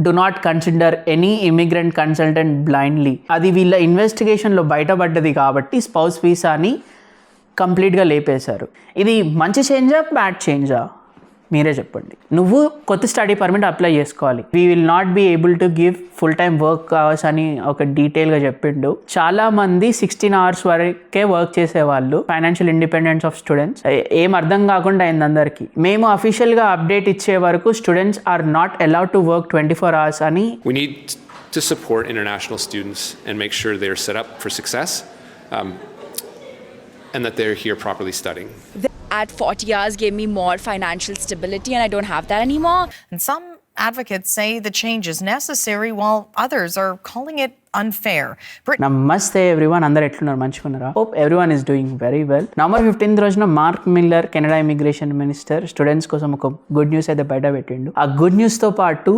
Do not consider any immigrant consultant blindly. అది వీళ్ళ ఇన్వెస్టిగేషన్లో బయటపడ్డది కాబట్టి స్పౌస్ వీసాని కంప్లీట్గా లేపేశారు. ఇది మంచి చేంజా బ్యాడ్ చేంజా? మీరే చెప్పండి. నువ్వు కొత్త స్టడీ పర్మిట్ అప్లై చేసుకోవాలి. We will not be able to give full time work hours అని ఒక డీటెయిల్గా చెప్పిండు. చాలా మంది సిక్స్టీన్ అవర్స్ వరకే వర్క్ చేసేవాళ్ళు ఫైనాన్షియల్ ఇండిపెండెన్స్ ఆఫ్ స్టూడెంట్స్ ఏం అర్థం కాకుండా అయింది అందరికీ. మేము అఫీషియల్గా అప్డేట్ ఇచ్చే వరకు students are not allowed to work twenty four hours అని We need to support international students and make sure they're set up for success um, and that they're here properly studying. At 40 hours gave me more financial stability and I don't have that anymore. And some advocates say the change is necessary, while others are calling it unfair. Britain నమస్తే everyone అందరు ఎట్లున్నారు? మంచిగున్నారా? Hope everyone is doing very well November fifteenth రోజున Mark Miller Canada immigration minister students కోసం ఒక good news అయితే బయట పెట్టిండు. ఆ గుడ్ న్యూస్తో పాటు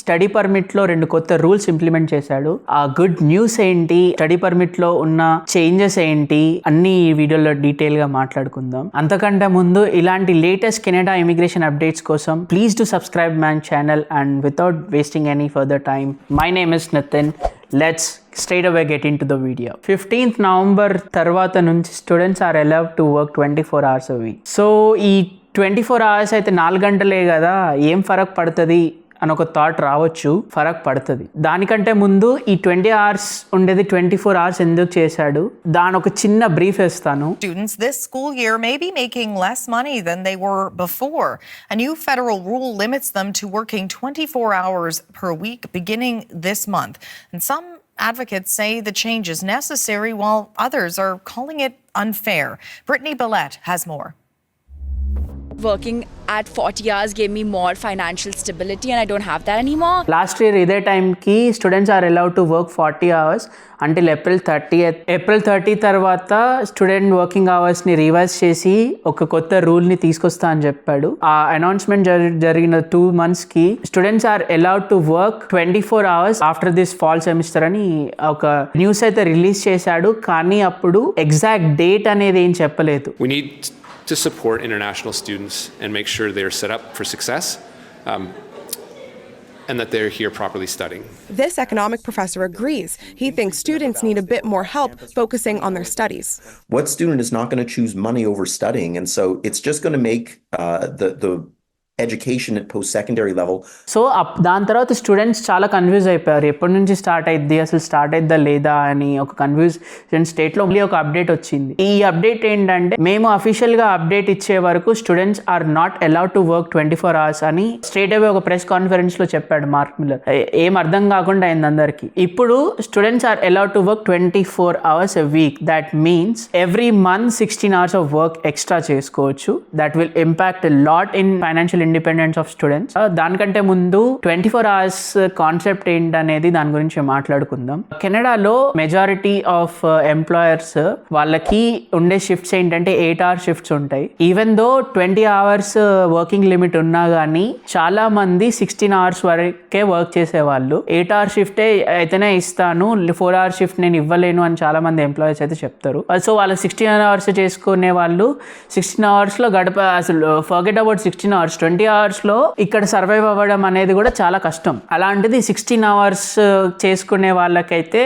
స్టడీ పర్మిట్లో రెండు కొత్త రూల్స్ ఇంప్లిమెంట్ చేశాడు. ఆ గుడ్ న్యూస్ ఏంటి? స్టడీ పర్మిట్లో ఉన్న చేంజెస్ ఏంటి? అన్ని ఈ వీడియోలో డీటెయిల్గా మాట్లాడుకుందాం. అంతకంటే ముందు ఇలాంటి లేటెస్ట్ కెనడా ఇమిగ్రేషన్ అప్డేట్స్ కోసం please to subscribe man channel and without wasting any further time my name is Nitin let's straight away get in to the video fifteenth November తర్వాత నుంచి students are allow to work twenty four hours అవి so ఈ twenty four hours అయితే నాలుగు గంటలే కదా? ఏం ఫరక్ పడుతుంది? అని ఒక థాట్ రావచ్చు ఫరక్ పడుతుంది దానికంటే ముందు ఈ ట్వంటీ అవర్స్ ఉండేది ట్వంటీ ఫోర్ అవర్స్ ఎందుకు చేశాడు దాని ఒక చిన్న బ్రీఫ్ ఇస్తాను students this school year may be making less money than they were before. A new federal rule limits them to working 24 hours per week beginning this month. And some advocates say the change is necessary, while others are calling it unfair. Brittany Billette has more. Working at 40 hours gave me more financial stability and I don't have that anymore. Last year ఇదే టైంకి students are allowed to work forty hours until April thirty April thirty తర్వాత student working అవర్స్ని revise చేసి ఒక కొత్త రూల్ని తీసుకొస్తా అని చెప్పాడు. ఆ అనౌన్స్మెంట్ జరిగిన టూ మంత్స్కి students are allowed to work twenty four hours after this fall semester అని ఒక న్యూస్ అయితే రిలీజ్ చేశాడు. కానీ అప్పుడు ఎగ్జాక్ట్ డేట్ అనేది ఏం చెప్పలేదు. We need to support international students and make sure they're set up for success um, and that they're here properly studying. This economic professor agrees. He thinks students need a bit more help focusing on their studies. what student is not going to choose money over studying and so it's just going to make uh, the the education at post-secondary so దాని తర్వాత students చాలా confuse అయిపోయారు. ఎప్పటి నుంచి start అయింది అసలు start అయిద్దా లేదా అని ఒక కన్ఫ్యూజ్ స్టేట్లో మళ్ళీ ఒక అప్డేట్ వచ్చింది. ఈ అప్డేట్ ఏంటంటే మేము అఫీషియల్గా అప్డేట్ ఇచ్చే వరకు students are not allowed to work twenty four hours అని స్ట్రేట్ అవే ఒక ప్రెస్ కాన్ఫరెన్స్లో చెప్పాడు మార్క్ మిల్లర్ ఏం అర్థం కాకుండా అయింది అందరికీ. ఇప్పుడు students are allowed to work twenty four hours a week that means every month sixteen hours of work extra చేసుకోవచ్చు that will impact lot in financial independence of students దానికంటే ముందు ట్వంటీ ఫోర్ అవర్స్ కాన్సెప్ట్ ఏంటనేది దాని గురించి మాట్లాడుకుందాం. కెనడాలో majority of employers వాళ్ళకి ఉండే షిఫ్ట్స్ ఏంటంటే ఎయిట్ అవర్ షిఫ్ట్స్ ఉంటాయి. Even though twenty hours working limit ఉన్నా కానీ చాలా మంది సిక్స్టీన్ అవర్స్ వరకే వర్క్ చేసేవాళ్ళు. ఎయిట్ అవర్ షిఫ్టే అయితేనే ఇస్తాను ఫోర్ అవర్ షిఫ్ట్ నేను ఇవ్వలేను అని చాలా మంది ఎంప్లాయీస్ అయితే చెప్తారు. సో వాళ్ళు సిక్స్టీన్ అవర్స్ చేసుకునే వాళ్ళు సిక్స్టీన్ అవర్స్లో గడప అసలు forget about sixteen hours twenty అవర్స్లో ఇక్కడ సర్వైవ్ అవ్వడం అనేది కూడా చాలా కష్టం. అలాంటిది సిక్స్టీన్ అవర్స్ చేసుకునే వాళ్ళకైతే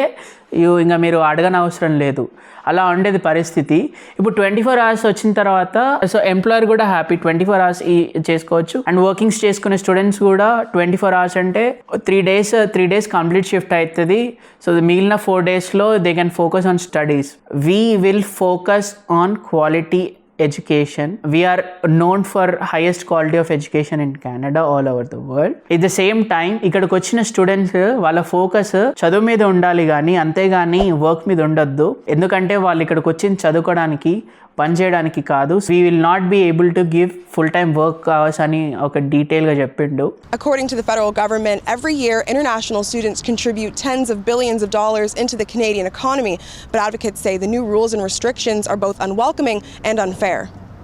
ఇంకా మీరు అడగని అవసరం లేదు. అలా ఉండేది పరిస్థితి. ఇప్పుడు ట్వంటీ ఫోర్ అవర్స్ వచ్చిన తర్వాత సో ఎంప్లాయర్ కూడా హ్యాపీ. ట్వంటీ ఫోర్ అవర్స్ ఈ చేసుకోవచ్చు. అండ్ వర్కింగ్స్ చేసుకునే స్టూడెంట్స్ కూడా ట్వంటీ ఫోర్ అవర్స్ అంటే three days three days complete shift అవుతుంది సో మిగిలిన ఫోర్ డేస్లో they can focus on studies. We will focus on quality education. We are known for highest quality of education in Canada all over the world. At the same time ఇక్కడికి వచ్చిన students వాళ్ళ focus చదువు మీద ఉండాలి కానీ అంతేగాని work మీద ఉండొద్దు ఎందుకంటే వాళ్ళు ఇక్కడికి వచ్చి చదువుకోవడానికి పని చేయడానికి కాదు we will not be able to give full time work hours అని ఒక డీటెయిల్గా చెప్పిండు According to the federal government, every year international students contribute tens of billions of dollars into the Canadian economy, but advocates say the new rules and restrictions are both unwelcoming and unfair.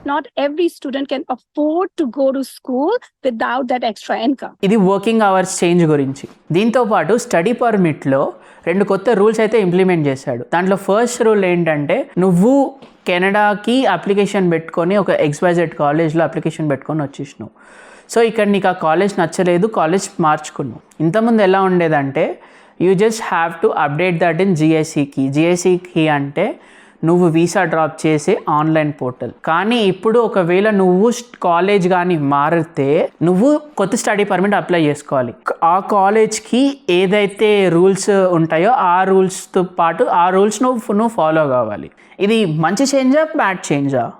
Not every student can afford to go to school without that extra income. ఇది working hours change గురించి. దీంతో పాటు study పర్మిట్లో రెండు కొత్త rules అయితే implement చేశాడు. దాంట్లో first rule ఏంటంటే నువ్వు కెనడాకి అప్లికేషన్ పెట్టుకొని ఒక ఎక్స్వైజెడ్ కాలేజ్లో అప్లికేషన్ పెట్టుకొని వచ్చేసినావు. సో ఇక్కడ నీకు ఆ కాలేజ్ నచ్చలేదు కాలేజ్ మార్చుకున్నావు. ఇంతకుముందు ఎలా ఉండేదంటే you just have to update that in జిఐసికి జిఐసికి అంటే నువ్వు వీసా డ్రాప్ చేసే ఆన్లైన్ పోర్టల్. కానీ ఇప్పుడు ఒకవేళ నువ్వు కాలేజ్ కానీ మారితే నువ్వు కొత్త స్టడీ పర్మిట్ అప్లై చేసుకోవాలి. ఆ కాలేజ్కి ఏదైతే రూల్స్ ఉంటాయో ఆ రూల్స్తో పాటు ఆ రూల్స్ నువ్వు నువ్వు ఫాలో కావాలి. ఇది మంచి చేంజా బ్యాడ్ చేంజా?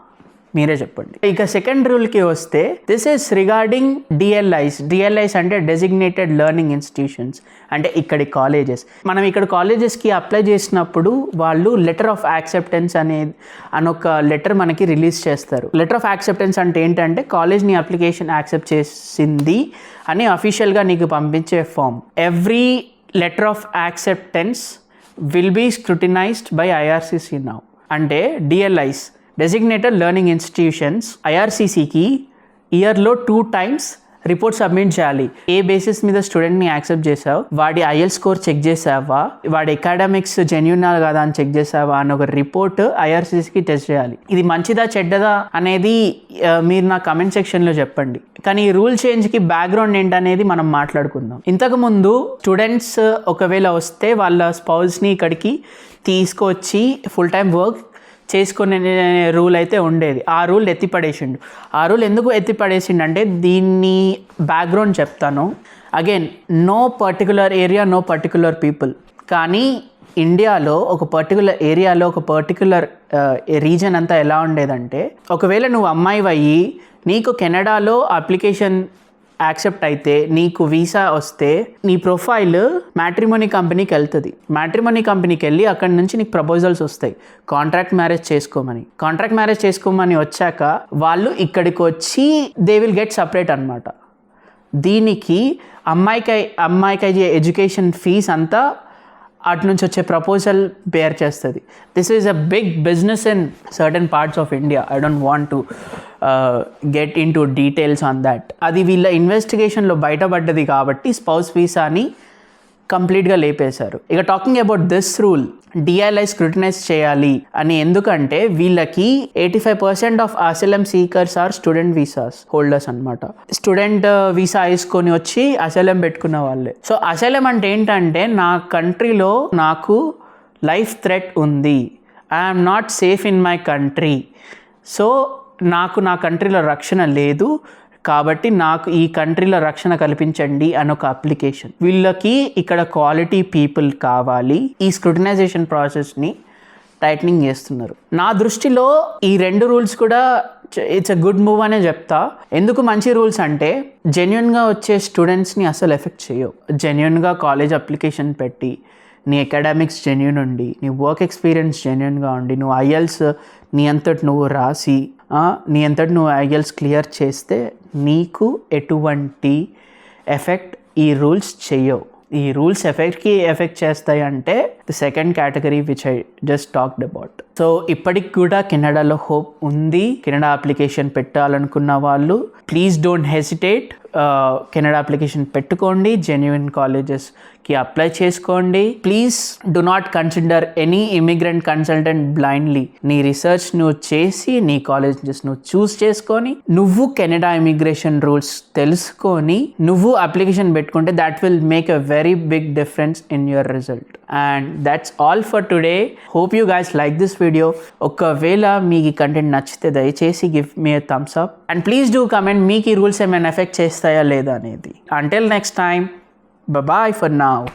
మీరే చెప్పండి. ఇక సెకండ్ రూల్కి వస్తే this is regarding DLIs DLIs అంటే డెసిగ్నేటెడ్ లెర్నింగ్ ఇన్స్టిట్యూషన్స్ అంటే ఇక్కడి కాలేజెస్ మనం ఇక్కడ కాలేజెస్కి అప్లై చేసినప్పుడు వాళ్ళు లెటర్ ఆఫ్ యాక్సెప్టెన్స్ అనే అనొక లెటర్ మనకి రిలీజ్ చేస్తారు. లెటర్ ఆఫ్ యాక్సెప్టెన్స్ అంటే ఏంటంటే కాలేజ్ నీ అప్లికేషన్ యాక్సెప్ట్ చేసింది అని అఫీషియల్గా నీకు పంపించే form every letter of acceptance will be scrutinized by IRCC now అంటే డిఎల్ఐస్ డెసిగ్నేటెడ్ లెర్నింగ్ ఇన్స్టిట్యూషన్స్ ఐఆర్సీసీకి ఇయర్లో టూ టైమ్స్ రిపోర్ట్ సబ్మిట్ చేయాలి. ఏ బేసిస్ మీద స్టూడెంట్ని యాక్సెప్ట్ చేసావు? వాడి ఐఎల్ స్కోర్ చెక్ చేసావా? వాడి అకాడమిక్స్ జెన్యునా కదా అని చెక్ చేసావా? అని ఒక రిపోర్ట్ ఐఆర్సీసీకి టెస్ట్ చేయాలి. ఇది మంచిదా చెడ్డదా అనేది మీరు నా కమెంట్ సెక్షన్లో చెప్పండి. కానీ ఈ రూల్ చేంజ్కి బ్యాక్గ్రౌండ్ ఏంటనేది మనం మాట్లాడుకుందాం. ఇంతకుముందు స్టూడెంట్స్ ఒకవేళ వస్తే వాళ్ళ స్పౌస్ని ఇక్కడికి తీసుకొచ్చి ఫుల్ టైం వర్క్ చేసుకునే రూల్ అయితే ఉండేది. ఆ రూల్ ఎత్తిపడేసిండు. ఆ రూల్ ఎందుకు ఎత్తిపడేసిండు అంటే దీన్ని బ్యాక్గ్రౌండ్ చెప్తాను. Again no particular area no particular people కానీ ఇండియాలో ఒక పర్టికులర్ ఏరియాలో ఒక పర్టికులర్ రీజన్ uh, అంతా ఎలా ఉండేదంటే ఒకవేళ నువ్వు అమ్మాయి అయ్యి నీకు కెనడాలో అప్లికేషన్ యాక్సెప్ట్ అయితే నీకు వీసా వస్తే నీ ప్రొఫైల్ మ్యాట్రిమోనీ కంపెనీకి వెళ్తుంది. మ్యాట్రిమోనీ కంపెనీకి వెళ్ళి అక్కడి నుంచి నీకు ప్రపోజల్స్ వస్తాయి. కాంట్రాక్ట్ మ్యారేజ్ చేసుకోమని. కాంట్రాక్ట్ మ్యారేజ్ చేసుకోమని వచ్చాక వాళ్ళు ఇక్కడికి వచ్చి దే విల్ గెట్ సపరేట్ అనమాట దీనికి అమ్మాయికి అమ్మాయికి అయ్యే ఎడ్యుకేషన్ ఫీజ్ అంతా అటు నుంచి వచ్చే ప్రపోజల్ బేర్ చేస్తుంది. This is a big business in certain parts of India I don't want to get in to details on that అది వీళ్ళ ఇన్వెస్టిగేషన్లో బయటపడ్డది కాబట్టి స్పౌస్ వీసాని కంప్లీట్గా లేపేశారు. ఇక talking about this rule DLI scrutinize చేయాలి అని ఎందుకంటే వీళ్ళకి eighty five percent of asylum seekers are student visas holders అనమాట స్టూడెంట్ వీసా వేసుకొని వచ్చి అసెలం పెట్టుకున్న వాళ్ళే. సో అసెలం అంటే ఏంటంటే నా కంట్రీలో నాకు లైఫ్ థ్రెట్ ఉంది. I'm not safe in my country so నాకు నా కంట్రీలో రక్షణ లేదు. కాబట్టి నాకు ఈ కంట్రీలో రక్షణ కల్పించండి అని ఒక అప్లికేషన్. వీళ్ళకి ఇక్కడ క్వాలిటీ పీపుల్ కావాలి. ఈ స్క్రూటినైజేషన్ ప్రాసెస్ని టైట్నింగ్ చేస్తున్నారు. నా దృష్టిలో ఈ రెండు రూల్స్ కూడా ఇట్స్ అ గుడ్ మూవ్ అనే చెప్తా. ఎందుకు మంచి రూల్స్ అంటే జెన్యున్గా వచ్చే స్టూడెంట్స్ని అసలు ఎఫెక్ట్ చేయవు. జెన్యున్గా కాలేజ్ అప్లికేషన్ పెట్టి నీ అకాడమిక్స్ జెన్యున్ ఉండి నీ వర్క్ ఎక్స్పీరియన్స్ జెన్యున్గా ఉండి నువ్వు ఐఎల్స్ నీ అంతటి నువ్వు రాసి నీ అంతటి నువ్వు ఐఎల్స్ క్లియర్ చేస్తే నీకు ఎటువంటి ఎఫెక్ట్ ఈ రూల్స్ చెయ్యవు ఈ రూల్స్ ఎఫెక్ట్కి ఎఫెక్ట్ చేస్తాయి అంటే the second category which I just talked about so ఇప్పటికి కూడా కెనడాలో హోప్ ఉంది. కెనడా అప్లికేషన్ పెట్టాలనుకున్న వాళ్ళు please don't hesitate Canada application పెట్టుకోండి. జెన్యున్ కాలేజెస్కి అప్లై చేసుకోండి. Please do not consider any immigrant consultant blindly నీ రీసెర్చ్ నువ్వు చేసి నీ కాలేజెస్ నువ్వు చూస్ చేసుకొని నువ్వు కెనడా ఇమిగ్రేషన్ రూల్స్ తెలుసుకొని నువ్వు అప్లికేషన్ పెట్టుకుంటే that will make a very big difference in your result and that's all for today hope you guys like this video ఒకవేళ మీకు ఈ కంటెంట్ నచ్చితే దయచేసి give me thumbs up and please do comment మీకు ఈ rules ఏమైనా effect చేస్తాయా లేదా అనేది. Until next time bye for now